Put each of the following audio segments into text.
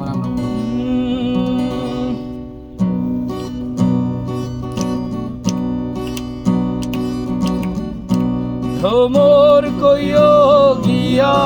পর আমরা ভ্রমর কইও গিয়া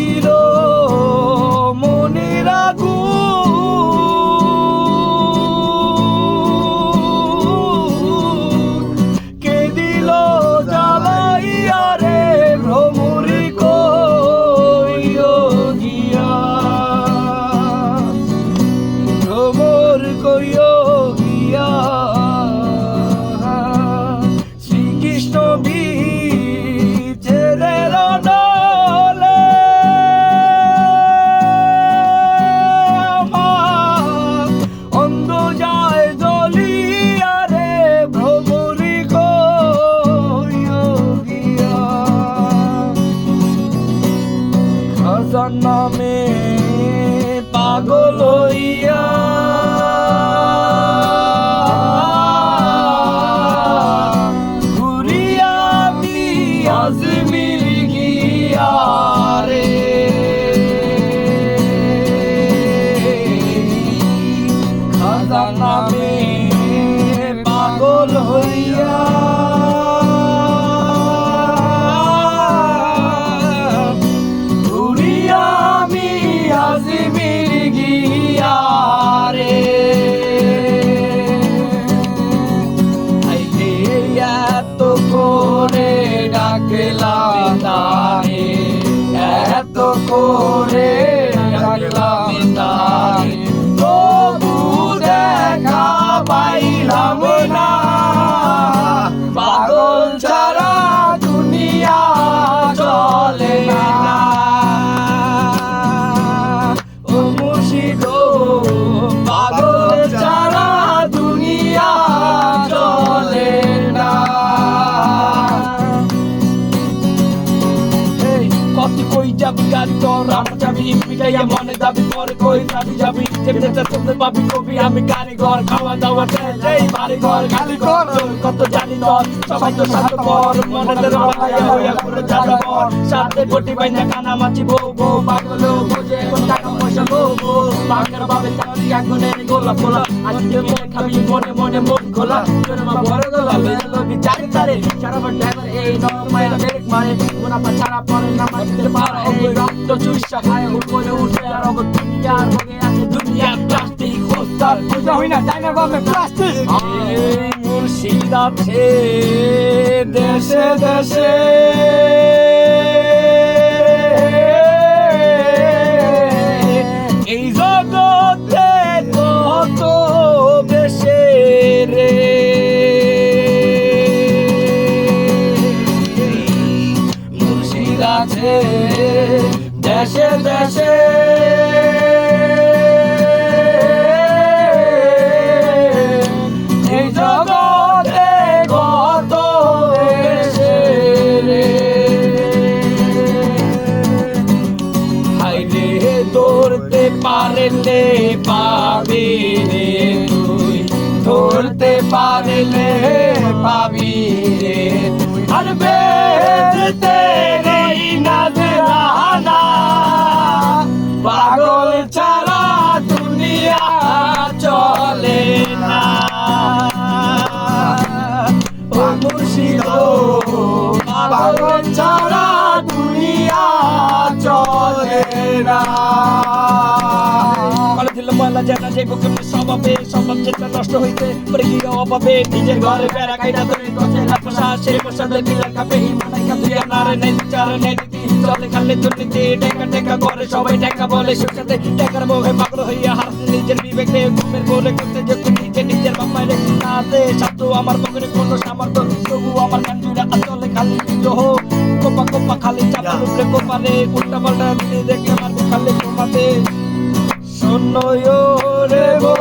quiero গাড়ি তোর আমার যাবি পিটাইয়া মনে দাবি, পরে কই যাবি? যাবি যেটা তোদের পাবি কবি, আমি ঘর খাওয়া দাওয়া এই বাড়ি ঘর ঘর। তোর কত জানি তোর সবাই তো সাথে পর, মনে তোর বাবাইয়া হইয়া করে যাবে পর সাথে কোটি বাইনা কানা মাছি, বউ বউ, পাগল বোঝে কোন টাকা পয়সা, বউ বউ। বাংলার বাবে চাকরি, আগুনের গোলা পোলা। আজকে মনে খাবি, মনে মনে মন খোলা। তোর বড় গোলা লবি চারি তারে। সারা ড্রাইভার এই ব্রেক মারে মুনাফা ছাড়া পরে না রক্ত চুষা খায়, উপরে উঠে আর দুনিয়ার ভোগে আছে দুনিয়া। প্লাস্টিক হোস্টার বুঝা হই না, ডাইনার বাবে প্লাস্টিক। মুর্শিদ দেশে দেশে। এই জগতে দেশে দেশে। পারলে পাবি রে তুই। ধরতে পারলে পাবি রে ময়লা জানা যে বুকে স্বভাবে স্বভাব চেতনা নষ্ট হইতে পরে কি অভাবে? নিজের ঘরে বেড়া কাইটা ধরে গছে লাপসা সে বসালে দিলার কাপে হিমানাই কা তুই আনারে নেই বিচার নেই চলে খালে দুর্নীতি টেকা টেকা করে সবাই টেকা বলে সুসাতে টেকার মোহে পাগল হইয়া হারছে নিজের বিবেক ঘুমের বলে করতে যত নিজে নিজের বাপারে নাতে সাধু আমার পকেটে কোনো সামর্থ্য তবু আমার গান জুড়ে আসলে খালি বিদ্রোহ কোপা কোপা খালি চাপা, উপরে কোপারে, উল্টা পাল্টা দেখলে মারবে খালি কোপাতে শোনয়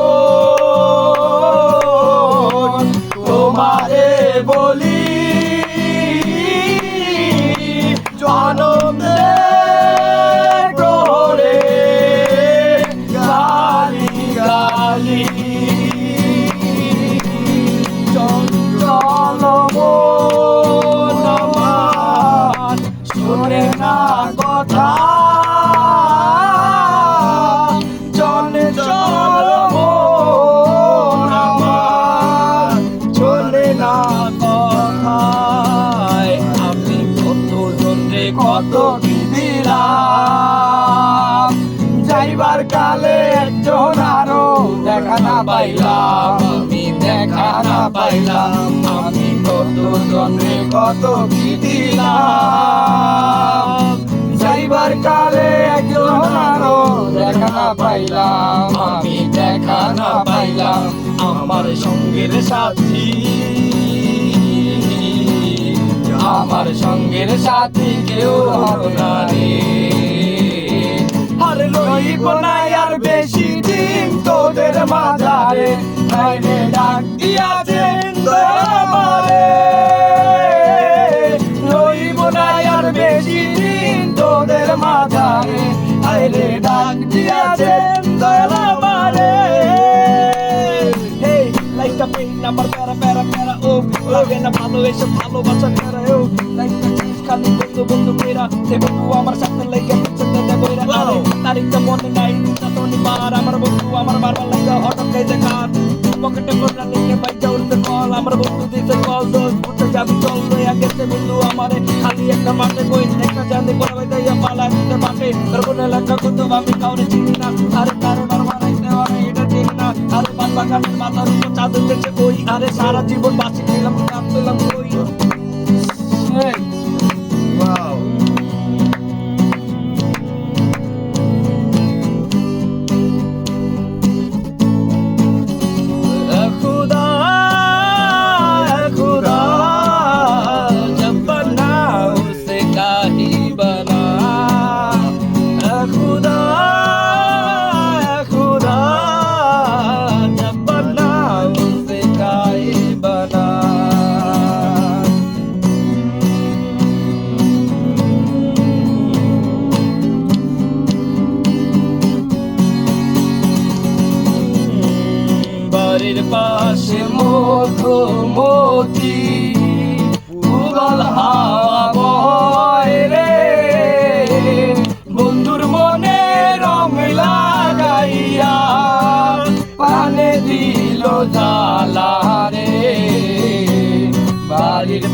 কত জনে কত কি দিলাম? যাইবার কালে একজন দেখা না পাইলাম। আমি দেখা না পাইলাম আমার সঙ্গের সাথী। আমার সঙ্গের সাথী কেউ হলো না রে। আর লইব না আর বেশি দিন তোদের মাঝারে। ডাক দিয়াছেন লাগে না ভালোবাসা প্যারা ও লাইটটা চিজ খালি বন্ধু বন্ধু মেরা সে বন্ধু আমার সাথে লেগে দেবো এরা আরে তারিখটা মনে নাই ততনি বার আমার বন্ধু আমার বারবার লাগে হঠাৎ খাইছে কাজ পকেটে কোনা নিয়ে বাইজা উঠতে কল আমার বন্ধু দিতে কল দোষ ঘুরতে যাবি চল লইয়া গেছে বন্ধু আমারে খালি একটা মাঠে কই একটা জানে করে বাইয়া পালা দিতে মাঠে তোর কোন এলাকা কত আমি কাউরে চিনি না আরে কারণ বাগানের মাথার উপর চাঁদ উঠেছে কই আরে সারা জীবন বাঁচি খেলাম কাপ পেলাম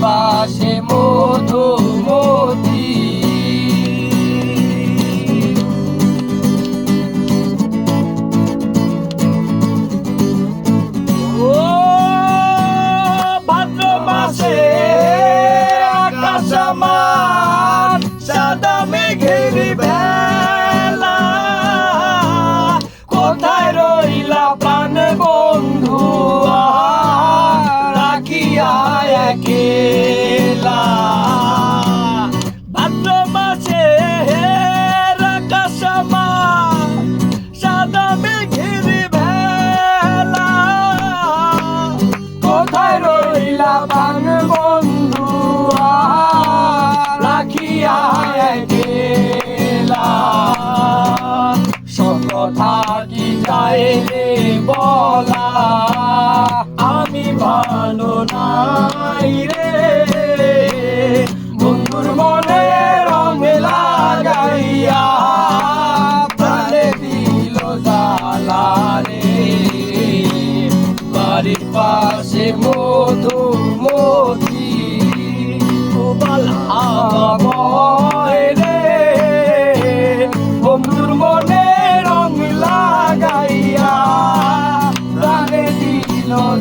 পাশে মধুমতি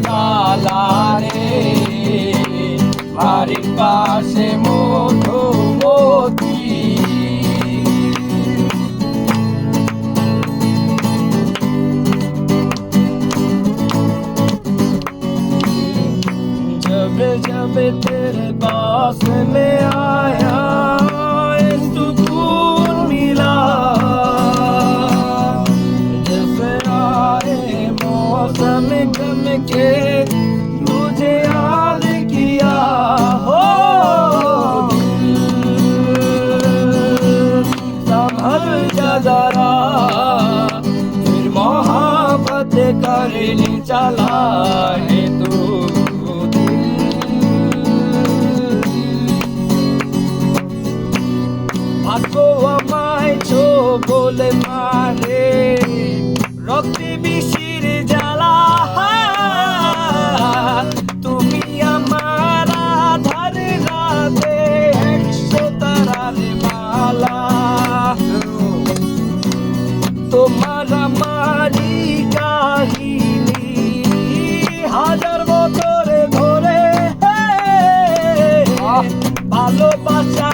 জালারে বাড়ির পাশে মধুমতি। जब जब तेरे पास में आए বলে মারে রক্তে বিশির জ্বালা তুমি আমার আধার রাতে একশো তারার মালা। তোমার আমারই কাহিনী হাজার বছরে ধরে ভালোবাসা